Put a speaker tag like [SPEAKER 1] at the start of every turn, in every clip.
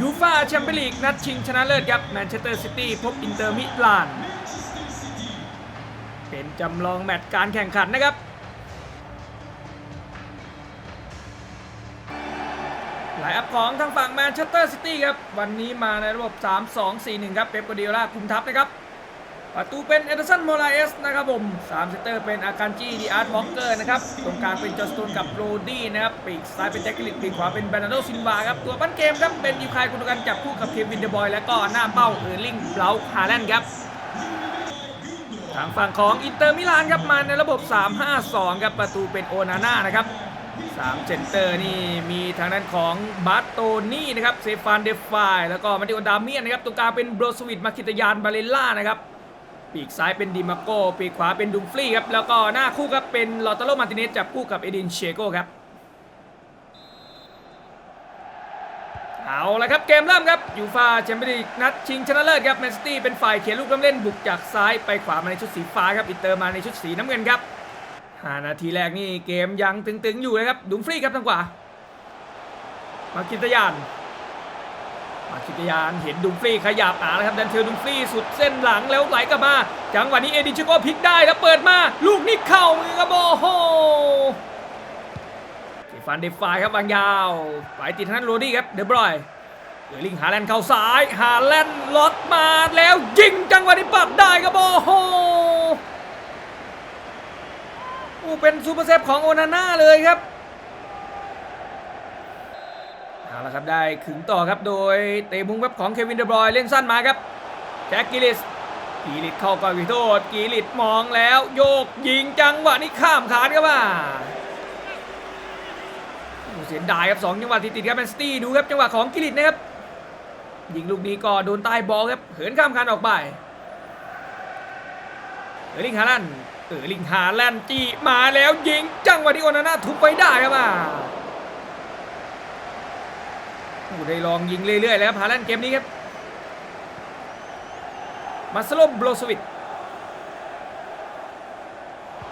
[SPEAKER 1] ยูฟาแชมเปี้ยนลีกนัดชิงชนะเลิศครับแมนเชสเตอร์ซิตี้พบอินเตอร์มิลาน เป็นจำลองแมตช์การแข่งขันนะครับ หลายอัพของทางฝั่งแมนเชสเตอร์ซิตี้ครับ วันนี้มาในระบบ 3-2-4-1 ครับ เป๊ปกัวร์ดิโอลาคุมทัพนะครับ ประตูเป็นเอเดอร์สันโมราเอสนะครับผม3เซตเตอร์เป็นอาการจีดีอาร์ตวอลเกอร์นะครับ ตรงกลางเป็นจอร์สโตนกับโรดี้นะครับ ปีกซ้ายเป็นแจ็คกิลิตปีกขวาเป็นแบรนาโดซินวาครับ ตัวปั้นเกมครับ เป็นยูคายกุนกันจับคู่กับเควินเดบอย และก็หน้าเป้าเออร์ลิงเบลาฮาแลนด์ครับ ทางฝั่งของอินเตอร์มิลานครับมาในระบบ 3-5-2ครับประตูเป็นโอนาน่านะครับ3เซนเตอร์นี่มีทางด้านของบาร์โตนี่นะครับเซฟานเดฟายแล้วก็มาติโอดาเมียนนะครับตรงกลางเป็นโบรสวิตมาคิตยานบาเลล่านะครับ ปีกซ้ายเป็นดิมาโก้ปีกขวาเป็นดุมฟลี่ครับ แล้วก็หน้าคู่ครับเป็นลอตาโลมาร์ติเนสจับคู่กับเอดินเชโกครับ เอาละครับเกมเริ่มครับยูฟาแชมเปี้ยนลีกนัดชิงชนะเลิศครับแมนซิตี้เป็นฝ่ายเขียนลูกเล่นบุกจากซ้ายไปขวามาในชุดสีฟ้าครับอินเตอร์มาในชุดสีน้ำเงินครับ5นาทีแรกนี่เกมยังตึงๆอยู่นะครับดุมฟลี่ครับทางขวามาคินตะยาน มาคิตยานเห็นดุมฟรีขยับอ่าแล้วครับดันเทลดุมฟรีสุดเส้นหลังแล้วไหลกลับมา จังหวะนี้เอดินชิโก้พลิกได้แล้วเปิดมา ลูกนี้เข้ามือครับโอ้โหเกฟันเดฟายครับวางยาวไปติดทางด้านโรดี้ครับเดบรอยเดอลิงหาแลนด์เข้าซ้ายหาแลนด์ล็อตมาแล้วยิงจังหวะนี้ปัดได้ครับโอ้โหโอ้เป็นซูเปอร์เซฟของโอนาน่าเลยครับ เอา ละครับได้ขึงต่อครับโดยเตะมุมครับของเควินเดบรอยเล่นสั้นมาครับแจ็คกิลิสกีลิตเข้าก่อนวิโทษกีลิตมองแล้วโยกยิงจังหวะนี้ข้ามขาดครับว่าเสียดายครับสองจังหวะติดๆครับแมนสตี้ดูครับจังหวะของกิลิตนะครับยิงลูกนี้ก็โดนใต้บอลครับเหินข้ามคานออกไปเออร์ลิงฮาลันเออร์ลิงฮาลันจีมาแล้วยิงจังหวะที่โอนาน่าทุบไปได้ครับว่า โอ้ได้ลองยิงเรื่อยๆแล้วครับฮาแลนเกมนี้ครับ มาสโลมโบรสวิต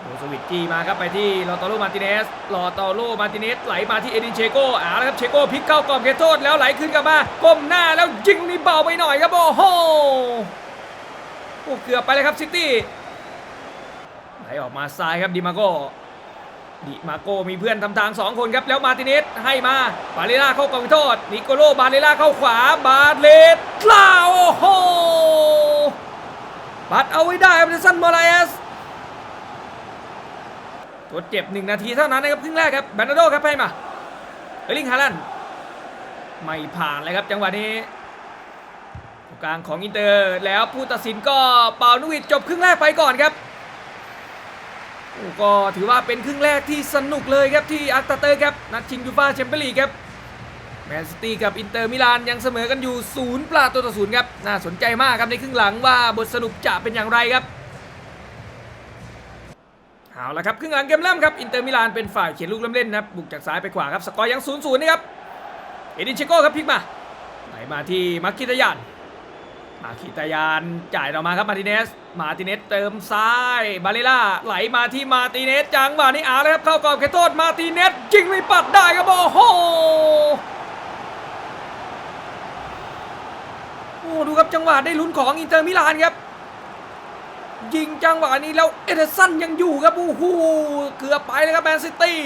[SPEAKER 1] โบรสวิตจี้มาครับไปที่ลอตโลมาติเนสลอตโลมาติเนสไหลมาที่เอดินเชโกอ่าแล้วครับเชโกพลิกเข้ากรอบเขตโทษแล้วไหลขึ้นกลับมาก้มหน้าแล้วยิงนี่เบาไปหน่อยครับโอ้โหโอ้เกือบไปเลยครับซิตี้ไหลออกมาซ้ายครับดิมาโก ดิมาโกมีเพื่อนทำทาง 2 คนครับ แล้วมาติเนสให้มา บาเลล่าเข้ากองโทษนิโกโลบาเลล่าเข้าขวา บาเลตลาโอ้โหปัดเอาไว้ได้ครับเดซันมอราเอสทดเจ็บ 1 นาทีเท่านั้นนะครับครึ่งแรกครับแบนาโดครับให้มาเอร์ลิงฮาลันด์ไม่ผ่านเลยครับจังหวะนี้กลางของอินเตอร์แล้วผู้ตัดสินก็เป่านุวิดจบครึ่งแรกไปก่อนครับ ก็ถือว่าเป็นครึ่งแรกที่สนุกเลยครับที่อัตาเตอร์ครับนัดชิงยูฟ่าแชมเปี้ยนลีกครับแมนซิตี้กับอินเตอร์มิลานยังเสมอกันอยู่ศูนย์ประตูต่อศูนย์ครับน่าสนใจมากครับในครึ่งหลังว่าบทสรุปจะเป็นอย่างไรครับเอาละครับครึ่งหลังเกมเริ่มครับอินเตอร์มิลานเป็นฝ่ายเขียนลูกเริ่มเล่นนะครับบุกจากซ้ายไปขวาครับสกอร์ยังศูนย์ศูนย์นะครับเอดินเชโก้ครับพลิกมาไหลมาที่มาร์คิตยาน มาคิตายานจ่ายออกมาครับมาติเนส มาติเนสเติมซ้ายบาเลล่าไหลมาที่มาติเนสจังหวะนี้อาแล้วครับเข้ากรอบเขตโทษมาติเนสยิงไม่ปัดได้ครับโอ้โหโอ้ดูครับจังหวะได้ลุ้นของอินเตอร์มิลานครับยิงจังหวะนี้แล้วเอเดอร์สันยังอยู่ครับโอ้โหเกือบไปเลยครับแมนซิตี้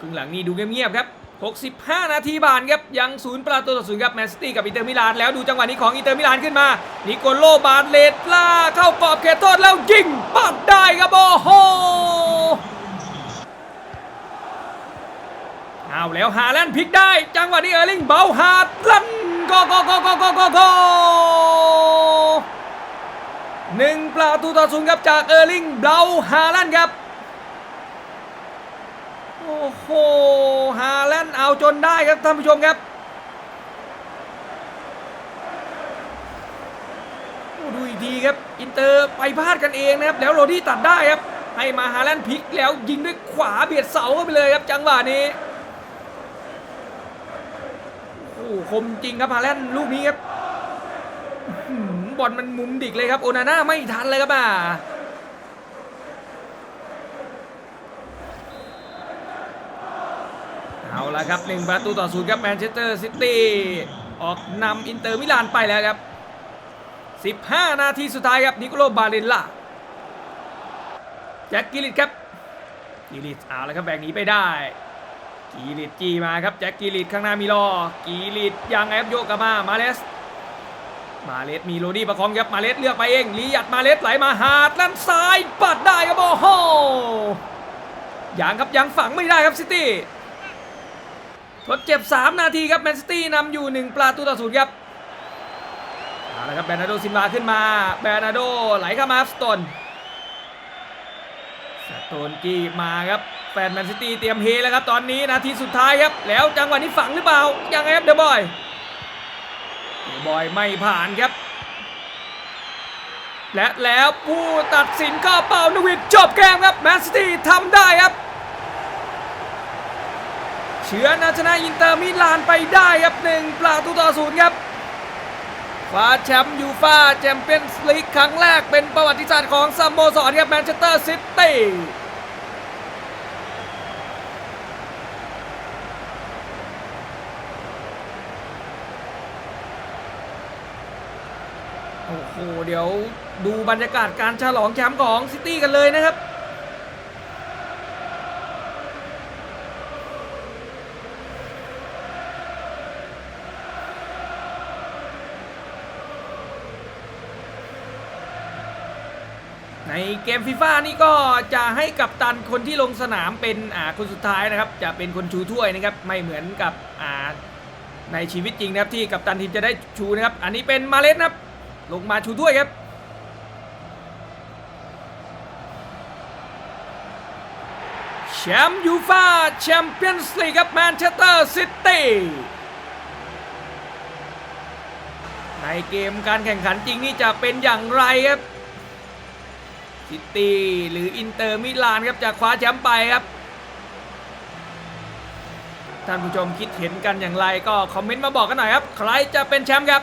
[SPEAKER 1] ครึ่งหลังนี้ดูเงียบๆครับ 65 นาทีบานครับยังศูนย์ประตูต่อศูนย์ครับแมนซิตี้กับอินเตอร์มิลานแล้วดูจังหวะนี้ของอินเตอร์มิลานขึ้นมานิโกโลบาเลตล่าเข้ากรอบเขตโทษแล้วยิงปัดได้ครับโอ้โหเอาแล้วฮาแลนด์พลิกได้ จังหวะนี้เออร์ลิงเบาฮาร์ดลันโกโกโกโกโกโกโกหนึ่งประตูต่อศูนย์ครับจากเออร์ลิงเบาฮาแลนด์ครับ โอ้โหฮาแลนด์เอาจนได้ครับท่านผู้ชมครับดูอีกทีครับ อินเตอร์ไปพลาดกันเองนะครับ แล้วโรดี้ตัดได้ครับ ให้มาฮาแลนด์พลิกแล้วยิงด้วยขวาเบียดเสาเข้าไปเลยครับ จังหวะนี้โอ้โหคมจริงครับฮาแลนด์ลูกนี้ครับอื้อหือบอลมันมุมดิกเลยครับ โอนาน่าไม่ทันเลยครับอะ เอาละครับหนึ่งประตูต่อศูนย์ครับแมนเชสเตอร์ซิตี้ออกนำอินเตอร์มิลานไปแล้วครับ 15 นาทีสุดท้ายครับนิโคโลบาเลนล่าแจ็คกิลิตครับกิลิตเอาล้วครับแบ่งหนีไปได้ กิลิตจี้มาครับแจ็คกิลิตข้างหน้ามีรอ กิลิตยังไงครับโยกกลับมามาเลส มาเลสมีโรดี้ประคองครับมาเลสเลือกไปเองลียัดมาเลสไหลมาหาดด้านซ้ายปัดได้ครับโอ้โหยังครับยังฝังไม่ได้ครับซิตี้ ทดเจ็บ 3 นาทีครับแมนซิตี้นำอยู่ 1 ประตูต่อศูนย์ครับเอาละครับแบรนาโดซินวาขึ้นมาแบรนาโดไหลเข้ามาสโตนสโตนกี้มาครับแฟนแมนซิตี้เตรียมเฮแล้วครับตอนนี้นาทีสุดท้ายครับ แล้วจังหวะนี้ฝังหรือเปล่า ยังไงครับเดอะบอยเดบอยไม่ผ่านครับ และแล้วผู้ตัดสินก็เป่านวิดจบเกมครับแมนซิตี้ทำได้ครับ เชื้อนาชนะอินเตอร์มิลานไปได้ครับหนึ่งประตูต่อศูนย์ครับคว้าแชมป์ยูฟ่าแชมเปี้ยนส์ลีกครั้งแรกเป็นประวัติศาสตร์ของสโมสรครับแมนเชสเตอร์ซิตี้โอ้โห เดี๋ยวดูบรรยากาศการฉลองแชมป์ของซิตี้กันเลยนะครับ เกมฟีฟ่านี่ก็จะให้กับตันคนที่ลงสนามเป็นอ่าคนสุดท้ายนะครับจะเป็นคนชูถ้วยนะครับไม่เหมือนกับอ่าในชีวิตจริงนะครับที่กัปตันทีมจะได้ชูนะครับ อันนี้เป็นมาเลสนะครับลงมาชูถ้วยครับแชมป์ยูฟ่าแชมเปี้ยนส์ลีกครับแมนเชสเตอร์ซิตี้ในเกมการแข่งขันจริงนี่จะเป็นอย่างไรครับ ซิตี้หรืออินเตอร์มิลานครับจะคว้าแชมป์ไปครับ ท่านผู้ชมคิดเห็นกันอย่างไรก็คอมเมนต์มาบอกกันหน่อยครับ ใครจะเป็นแชมป์ครับ